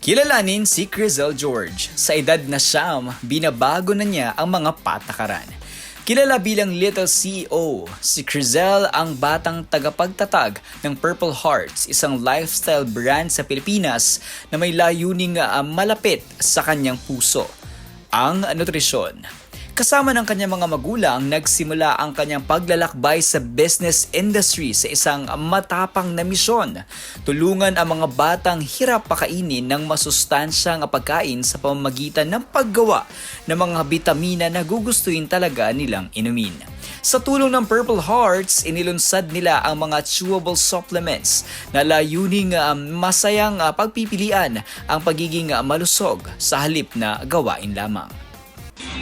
Kilalanin si Crizel George. Sa edad na siyam, binabago na niya ang mga patakaran. Kilala bilang Little CEO, si Crizel ang batang tagapagtatag ng Purple Hearts, isang lifestyle brand sa Pilipinas na may layuning ah, malapit sa kanyang puso, ang nutrisyon. Kasama ng kanyang mga magulang, nagsimula ang kanyang paglalakbay sa business industry sa isang matapang na misyon. Tulungan ang mga batang hirap pakainin ng masustansyang pagkain sa pamamagitan ng paggawa ng mga bitamina na gugustuhin talaga nilang inumin. Sa tulong ng Purple Hearts, inilunsad nila ang mga chewable supplements na layuning ah, masayang ah, pagpipilian ang pagiging ah, malusog sa halip na gawain lamang.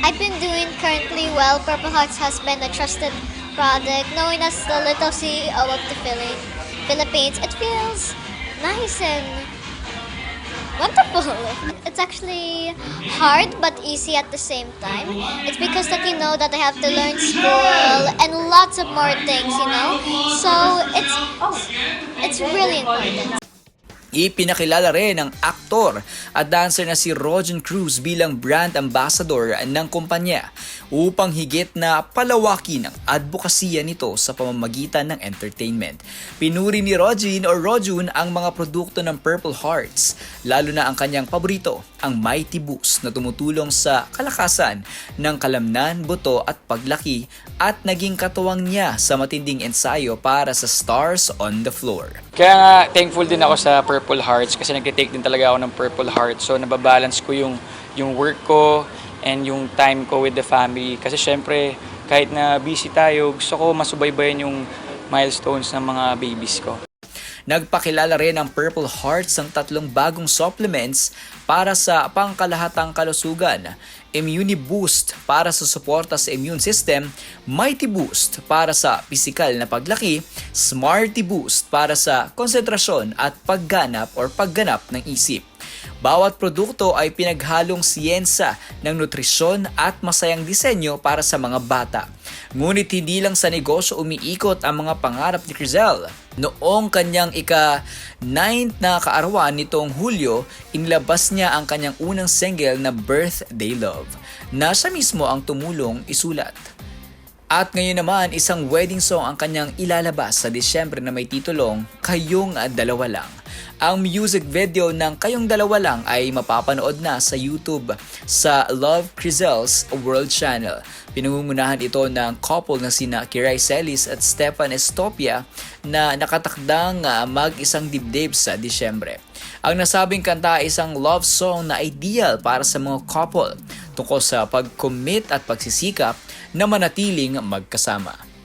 I've been doing currently well. Purple Hearts has been a trusted product, known as the little CEO of the Philippines. It feels nice and wonderful. It's actually hard but easy at the same time. It's because that you know that I have to learn school and lots of more things, you know. So it's oh, it's really important. Ipinakilala rin ng aktor at dancer na si Rojan Cruz bilang brand ambassador ng kumpanya upang higit na palawakin ang advokasya nito sa pamamagitan ng entertainment. Pinuri ni Rojin o Rojun ang mga produkto ng Purple Hearts, lalo na ang kanyang paborito, ang Mighty Boost na tumutulong sa kalakasan ng kalamnan, buto at paglaki at naging katuwang niya sa matinding ensayo para sa Stars on the Floor. Kaya nga, thankful din ako sa Purple Hearts kasi nag-take din talaga ako ng Purple Hearts. So, nababalance ko yung, yung work ko and yung time ko with the family. Kasi syempre, kahit na busy tayo, gusto ko masubaybayan yung milestones ng mga babies ko. Nagpakilala rin ang Purple Hearts ng tatlong bagong supplements para sa pangkalahatang kalusugan. Immune Boost para sa suporta sa immune system, Mighty Boost para sa pisikal na paglaki, Smarty Boost para sa konsentrasyon at pagganap or pagganap ng isip. Bawat produkto ay pinaghalong siyensa ng nutrisyon at masayang disenyo para sa mga bata. Ngunit hindi lang sa negosyo umiikot ang mga pangarap ni Crizel. Noong kanyang ika-9th na kaarawan nitong Hulyo, inilabas niya ang kanyang unang single na Birthday Love, na siya mismo ang tumulong isulat. At ngayon naman, isang wedding song ang kanyang ilalabas sa Disyembre na may titulong Kayong Dalawa Lang. Ang music video ng Kayong Dalawa Lang ay mapapanood na sa YouTube sa Love Crizel's World Channel. Pinangungunahan ito ng couple na sina Kiray Celis at Stefan Estopia na nakatakdang ah, mag-isang dibdib sa Disyembre. Ang nasabing kanta ay isang love song na ideal para sa mga couple tungkol sa pag-commit at pagsisikap na manatiling magkasama.